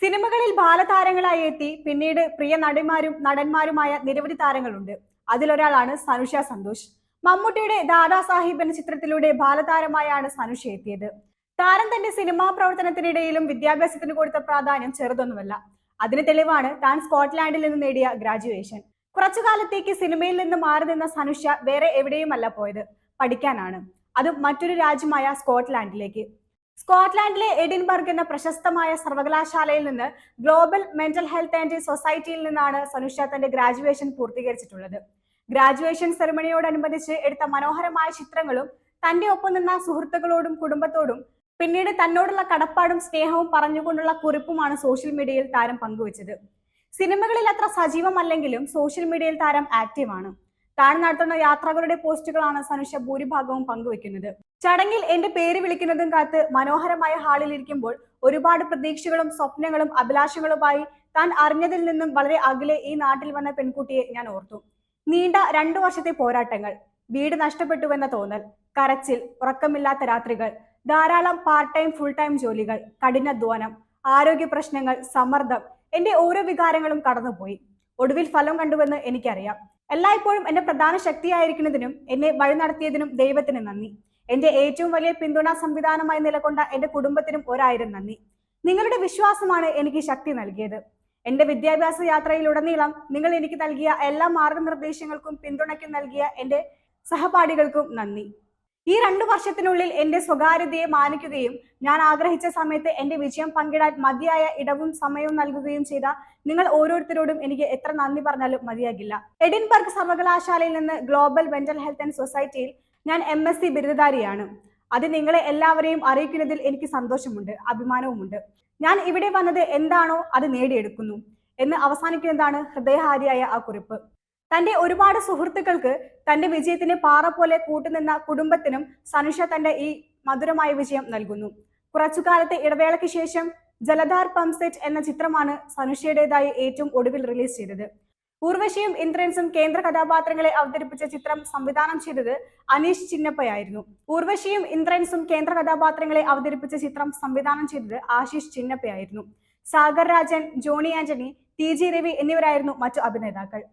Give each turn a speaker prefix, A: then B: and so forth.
A: സിനിമകളിൽ ബാലതാരങ്ങളായി എത്തി പിന്നീട് പ്രിയ നടിമാരും നടന്മാരുമായ നിരവധി താരങ്ങളുണ്ട്. അതിലൊരാളാണ് സനുഷ സന്തോഷ്. മമ്മൂട്ടിയുടെ ദാദാ സാഹിബ് എന്ന ചിത്രത്തിലൂടെ ബാലതാരമായാണ് സനുഷ എത്തിയത്. താരം തന്റെ സിനിമാ പ്രവർത്തനത്തിനിടയിലും വിദ്യാഭ്യാസത്തിന് കൊടുത്ത പ്രാധാന്യം ചെറുതൊന്നുമല്ല. അതിന് തെളിവാണ് താൻ സ്കോട്ട്ലാൻഡിൽ നിന്ന് നേടിയ ഗ്രാജുവേഷൻ. കുറച്ചു കാലത്തേക്ക് സിനിമയിൽ നിന്ന് മാറി നിന്ന സനുഷ വേറെ എവിടെയുമല്ല പോയത്. പഠിക്കാനാണ്. അതും മറ്റൊരു രാജ്യമായ സ്കോട്ട്ലാൻഡിലേക്ക്. സ്കോട്ട്ലാൻഡിലെ എഡിൻബർഗ് എന്ന പ്രശസ്തമായ സർവകലാശാലയിൽ നിന്ന് ഗ്ലോബൽ മെന്റൽ ഹെൽത്ത് ആൻഡ് സൊസൈറ്റിയിൽ നിന്നാണ് സനുഷ തന്റെ ഗ്രാജുവേഷൻ പൂർത്തീകരിച്ചിട്ടുള്ളത്. ഗ്രാജുവേഷൻ സെറമണിയോടനുബന്ധിച്ച് എടുത്ത മനോഹരമായ ചിത്രങ്ങളും തന്റെ ഒപ്പം നിന്ന സുഹൃത്തുക്കളോടും കുടുംബത്തോടും പിന്നീട് തന്നോടുള്ള കടപ്പാടും സ്നേഹവും പറഞ്ഞുകൊണ്ടുള്ള കുറിപ്പുമാണ് സോഷ്യൽ മീഡിയയിൽ താരം പങ്കുവച്ചത്. സിനിമകളിൽ അത്ര സജീവമല്ലെങ്കിലും സോഷ്യൽ മീഡിയയിൽ താരം ആക്റ്റീവാണ്. താൻ നടത്തുന്ന യാത്രകളുടെ പോസ്റ്റുകളാണ് സനുഷ ഭൂരിഭാഗവും പങ്കുവെക്കുന്നത്. ചടങ്ങിൽ എന്റെ പേര് വിളിക്കുന്നതും കാത്ത് മനോഹരമായ ഹാളിൽ ഇരിക്കുമ്പോൾ ഒരുപാട് പ്രതീക്ഷകളും സ്വപ്നങ്ങളും അഭിലാഷങ്ങളുമായി താൻ അറിഞ്ഞതിൽ നിന്നും വളരെ അകലെ ഈ നാട്ടിൽ വന്ന പെൺകുട്ടിയെ ഞാൻ ഓർത്തു. നീണ്ട രണ്ടു വർഷത്തെ പോരാട്ടങ്ങൾ വീട് നഷ്ടപ്പെട്ടുവെന്ന തോന്നൽ കരച്ചിൽ ഉറക്കമില്ലാത്ത രാത്രികൾ ധാരാളം പാർട്ട് ടൈം ഫുൾ ടൈം ജോലികൾ കഠിനാധ്വാനം ആരോഗ്യ പ്രശ്നങ്ങൾ സമ്മർദ്ദം എന്റെ ഓരോ വികാരങ്ങളും കടന്നുപോയി. ഒടുവിൽ ഫലം കണ്ടുവെന്ന് എനിക്കറിയാം. എല്ലായ്പ്പോഴും എന്റെ പ്രധാന ശക്തിയായിരിക്കുന്നതിനും എന്നെ വഴി നടത്തിയതിനും ദൈവത്തിന് നന്ദി. എന്റെ ഏറ്റവും വലിയ പിന്തുണാ സംവിധാനമായി നിലകൊണ്ട എന്റെ കുടുംബത്തിനും ഒരായിരം നന്ദി. നിങ്ങളുടെ വിശ്വാസമാണ് എനിക്ക് ശക്തി നൽകിയത്. എന്റെ വിദ്യാഭ്യാസ യാത്രയിലുടനീളം നിങ്ങൾ എനിക്ക് നൽകിയ എല്ലാ മാർഗനിർദ്ദേശങ്ങൾക്കും പിന്തുണയ്ക്കും നൽകിയ എന്റെ സഹപാഠികൾക്കും നന്ദി. ഈ രണ്ടു വർഷത്തിനുള്ളിൽ എന്റെ സ്വകാര്യതയെ മാനിക്കുകയും ഞാൻ ആഗ്രഹിച്ച സമയത്ത് എന്റെ വിജയം പങ്കിടാൻ മതിയായ ഇടവും സമയവും നൽകുകയും ചെയ്ത നിങ്ങൾ ഓരോരുത്തരോടും എനിക്ക് എത്ര നന്ദി പറഞ്ഞാലും മതിയാകില്ല. എഡിൻബർഗ് സർവകലാശാലയിൽ നിന്ന് ഗ്ലോബൽ മെന്റൽ ഹെൽത്ത് ആൻഡ് സൊസൈറ്റിയിൽ ഞാൻ എം എസ് സി ബിരുദധാരിയാണ്. അത് നിങ്ങളെ എല്ലാവരെയും അറിയിക്കുന്നതിൽ എനിക്ക് സന്തോഷമുണ്ട് അഭിമാനവുമുണ്ട്. ഞാൻ ഇവിടെ വന്നത് എന്താണോ അത് നേടിയെടുക്കുന്നു എന്ന് അവസാനിക്കുന്നതാണ് ഹൃദയഹാരിയായ ആ കുറിപ്പ്. തന്റെ ഒരുപാട് സുഹൃത്തുക്കൾക്ക് തന്റെ വിജയത്തിന് പാറ പോലെ കൂട്ടുനിന്ന കുടുംബത്തിനും സനുഷ തന്റെ ഈ മധുരമായ വിജയം നൽകുന്നു. കുറച്ചു കാലത്തെ ഇടവേളയ്ക്ക് ശേഷം ജലധാർ പംസെറ്റ് എന്ന ചിത്രമാണ് സനുഷയുടേതായി ഏറ്റവും ഒടുവിൽ റിലീസ് ചെയ്തത്. ഊർവശിയും ഇന്ദ്രൻസും കേന്ദ്ര കഥാപാത്രങ്ങളെ അവതരിപ്പിച്ച ചിത്രം സംവിധാനം ചെയ്തത് അനീഷ് ചിന്നപ്പയായിരുന്നു. ഊർവശിയും ഇന്ദ്രൻസും കേന്ദ്ര കഥാപാത്രങ്ങളെ അവതരിപ്പിച്ച ചിത്രം സംവിധാനം ചെയ്തത് ആശിഷ് ചിന്നപ്പയായിരുന്നു. Sagar Rajan Johnny Antony T G Ravi എന്നിവരായിരുന്നു മറ്റു അഭിനേതാക്കൾ.